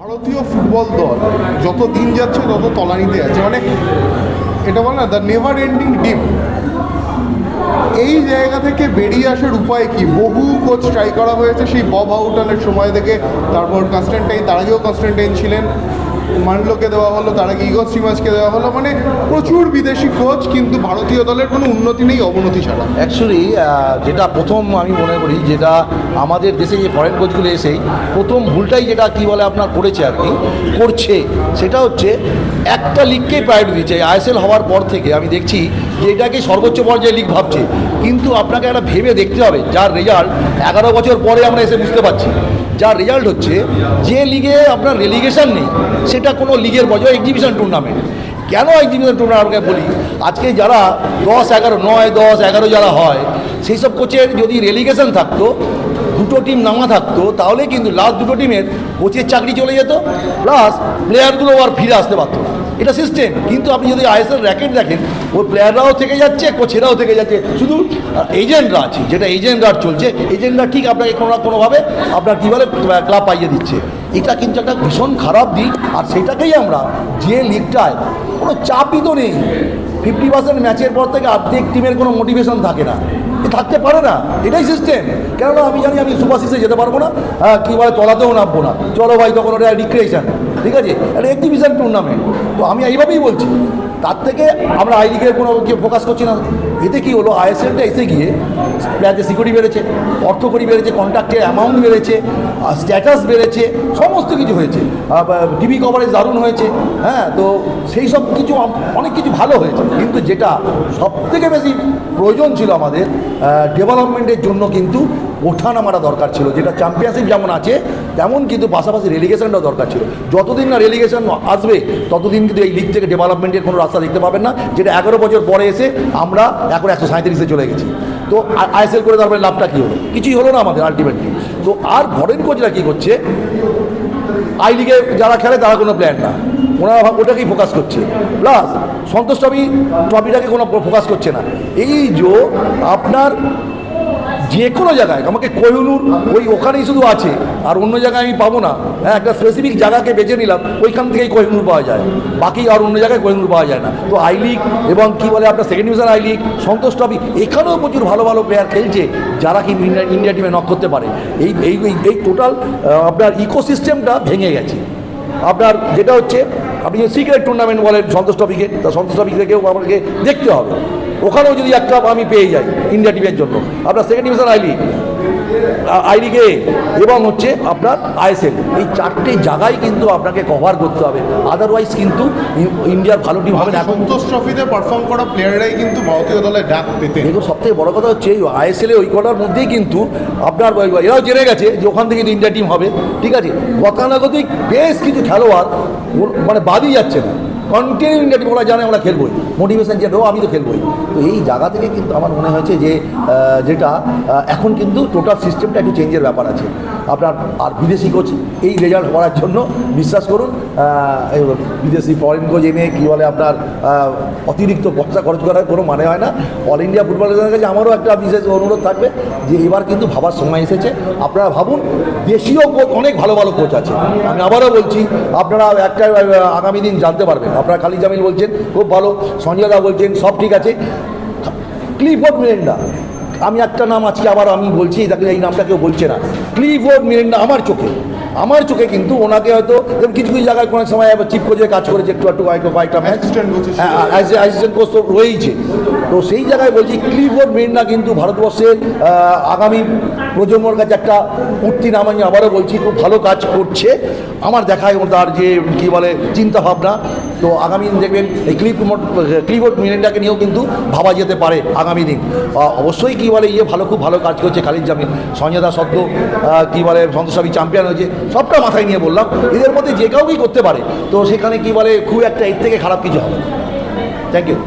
ভারতীয় ফুটবল দল যত দিন যাচ্ছে, তত তলানিতে যাচ্ছে মানে এটা বলে না দ্য নেভার এন্ডিং ডিম এই জায়গা থেকে বেরিয়ে আসার উপায় কি? বহু কোচ ট্রাই করা হয়েছে, সেই বব আউটানের সময় থেকে। তারপর কনস্ট্যান্টাইন তার আগেও কনস্ট্যান্টাইন ছিলেন। মান্ডলোকে দেওয়া হলো, তার আগে ইগো শ্রীমাসকে দেওয়া হলো মানে প্রচুর বিদেশি কোচ কিন্তু ভারতীয় দলের কোনো উন্নতি নেই, অবনতি ছাড়া। অ্যাকচুয়ালি যেটা প্রথম আমি মনে করি, যেটা আমাদের দেশে যে ফরেন কোচগুলো এসেই প্রথম ভুলটাই যেটা কি বলে আপনার করেছে আর কি, করছে, সেটা হচ্ছে একটা লিগকেই প্রায়োরিটি দিচ্ছে আইএসএল হওয়ার পর থেকে আমি দেখছি এটাকে সর্বোচ্চ পর্যায়ে লিগ ভাবছে। কিন্তু আপনাকে একটা ভেবে দেখতে হবে, যার রেজাল্ট এগারো বছর পরে আমরা এসে বুঝতে পারছি। যার রেজাল্ট হচ্ছে, যে লিগে আপনার রেলিগেশন নেই, সেটা কোনো লিগের বজায় এক্সিবিশন টুর্নামেন্ট কেন এক্সিবিশন টুর্নামেন্ট আমাকে বলি? আজকে যারা দশ, এগারো, নয়, দশ, এগারো যারা হয়, সেই সব কোচের যদি রেলিগেশন থাকতো, দুটো টিম নামা থাকতো, তাহলে কিন্তু লাস্ট দুটো টিমের কোচের চাকরি চলে যেত প্লাস প্লেয়ারগুলো আর ফিরে আসতে পারতো না। এটা সিস্টেম কিন্তু আপনি যদি আইএসএল র্যাকেট দেখেন, ওই প্লেয়াররাও থেকে যাচ্ছে কোচেরাও থেকে যাচ্ছে। শুধু এজেন্টরা আছে, যেটা এজেন্টরা চলছে এজেন্টরা ঠিক আপনাকে কোনো না কোনোভাবে আপনার কী বলে ক্লাব পাইয়ে দিচ্ছে। এটা কিন্তু একটা ভীষণ খারাপ দিক, আর সেটাকেই আমরা যে লিগটায় কোনো চাপই তো নেই। ফিফটি পার্সেন্ট ম্যাচের পর থেকে অর্ধেক টিমের কোনো মোটিভেশন থাকে না। থাকতে পারে না। এটাই সিস্টেম কেননা আমি জানি আমি সুপারসিসে যেতে পারব না। হ্যাঁ কী বলে, তলাতেও নামবো না। চলো ভাই, তখন ওটা রিক্রিয়েশন ঠিক আছে? একটা এক্সিবিশন টুর্নামেন্ট তো আমি এইভাবেই বলছি। তার থেকে আমরা আই লিগের কোনো কেউ ফোকাস করছি না। এতে কি হলো? আইএসএলটা এসে গিয়ে প্লেয়ারদের সিকিউরিটি বেড়েছে অর্থকরী বেড়েছে কন্ট্রাক্টের অ্যামাউন্ট বেড়েছে স্ট্যাটাস বেড়েছে, সমস্ত কিছু হয়েছে। টিভি কভারেজ দারুণ হয়েছে হ্যাঁ তো সেই সব কিছু অনেক কিছু ভালো হয়েছে। কিন্তু যেটা সব থেকে বেশি প্রয়োজন ছিল আমাদের ডেভেলপমেন্টের জন্য কিন্তু ওঠানামাটা দরকার ছিল, যেটা চ্যাম্পিয়নশিপ যেমন আছে তেমন কিন্তু পাশাপাশি রেলিগেশনটাও দরকার ছিল। যতদিন না রেলিগেশন আসবে, ততদিন কিন্তু এই লিগ থেকে ডেভেলপমেন্টের কোনো রাস্তা দেখতে পাবেন না, যেটা এগারো বছর পরে এসে আমরা এখন একশো সাঁত্রিশে চলে গেছি। তো আইএসএল করে তারপরে লাভটা কী হলো? কিছুই হলো না আমাদের আলটিমেটলি তো আর ফরেন কোচরা কী করছে? আই লিগে যারা খেলে তারা কোনো প্ল্যান না। ওনারা ওটাকেই ফোকাস করছে। প্লাস সন্তোষ ট্রফি, ট্রফিটাকে কোনো ফোকাস করছে না। এই যে আপনার যে কোনো জায়গায়, আমাকে কোহিনুর, ওই ওখানেই শুধু আছে, আর অন্য জায়গায় আমি পাবো না। হ্যাঁ একটা স্পেসিফিক জায়গাকে বেছে নিলাম, ওইখান থেকেই কোহিনুর পাওয়া যায়। বাকি আর অন্য জায়গায় কোহিনুর পাওয়া যায় না। তো আই লিগ এবং কি বলে আপনার second division I League Santosh trophy এখানেও প্রচুর ভালো ভালো প্লেয়ার খেলছে, যারা কি ইন্ডিয়া ইন্ডিয়া টিমে নক করতে পারে। এই এই, এই- টোটাল আপনার ইকোসিস্টেমটা ভেঙে গেছে। আপনার যেটা হচ্ছে, আপনি যে সিক্রেট টুর্নামেন্ট বলেন সন্তোষ ট্রফিকে তা সন্তোষ ট্রফি থেকেও আমাকে দেখতে হবে। ওখানেও যদি একটা আমি পেয়ে যাই ইন্ডিয়া টিমের জন্য। আপনার second division I League I লিগে এবং হচ্ছে আপনার আইএসএল এই চারটে জায়গায় কিন্তু আপনাকে কভার করতে হবে। আদারওয়াইজ কিন্তু ইন্ডিয়ার ভালো টিম হবে না। এখন সন্তোষ ট্রফিতে পারফর্ম করা প্লেয়াররাই কিন্তু ভারতীয় দলে ডাক পেতে দেখুন সব থেকে বড় কথা হচ্ছে আইএসএলে ওই কটার মধ্যেই কিন্তু আপনার এরাও জেনে গেছে যে ওখান থেকে ইন্ডিয়া টিম হবে। ঠিক আছে? গতানুগতিক বেশ কিছু খেলোয়াড় মানে বাদই যাচ্ছে না। কন্টিনিউ ইন্ডিয়া টিম ওরা জানে আমরা খেলবোই। মোটিভেশন যে আমি তো খেলবোই। তো এই জায়গা থেকে কিন্তু আমার মনে হয়েছে যে যেটা এখন কিন্তু টোটাল সিস্টেমটা একটু চেঞ্জের ব্যাপার আছে। আপনার আর বিদেশি কোচ এই রেজাল্ট করার জন্য বিশ্বাস করুন বিদেশি ফরেন কোচ এনে কী বলে আপনার অতিরিক্ত পয়সা খরচ করার কোনো মানে হয় না। অল ইন্ডিয়া ফুটবল কাছে আমারও একটা বিশেষ অনুরোধ থাকবে যে, এবার কিন্তু ভাবার সময় এসেছে। আপনারা ভাবুন, দেশীয় কোচ অনেক ভালো ভালো কোচ আছে। আমি আবারও বলছি, আপনারা একটা আগামী দিন জানতে পারবেন। আপনারা খালিদ জামিল বলছেন খুব ভালো সঞ্জয় দা বলছেন সব ঠিক আছে। ক্লিফোর্ড মিরেন্ডা আমি একটা নাম আজকে আবার আমি বলছি তাকে এই নামটা কেউ বলছে না। ক্লিফোর্ড মিরেন্ডা আমার চোখে আমার চোখে কিন্তু ওনাকে হয়তো কিছু কিছু জায়গায় কোনো সময় চিফ কোচের কাজ করেছে একটু একটু কয়েকটা কয়েকটা ম্যাচ অ্যাসিস্ট্যান্ট কোচ তো রয়েইছে। তো সেই জায়গায় বলছি ক্লিফোর্ড মিরেন্ডা কিন্তু ভারতবর্ষের আগামী প্রজন্মর কাছে একটা উঠতি নাম আমি আবারও বলছি খুব ভালো কাজ করছে। আমার দেখায় তার যে কী বলে চিন্তা ভাবনা তো আগামী দিন দেখবেন এই ক্লিপ ক্লিপবোর্ড মিনিটটাকে নিয়েও কিন্তু ভাবা যেতে পারে আগামী দিন। অবশ্যই কী বলে ইয়ে ভালো, খুব ভালো কাজ করছে খালিদ জামিন সঞ্জয় দা সদ্য কী বলে, সন্তোষাবি চ্যাম্পিয়ন হয়েছে। সবটা মাথায় নিয়ে বললাম, এদের মধ্যে যে কাউকেই করতে পারে। তো সেখানে কী বলে, খুব একটা এর থেকে খারাপ কিছু হবে থ্যাংক ইউ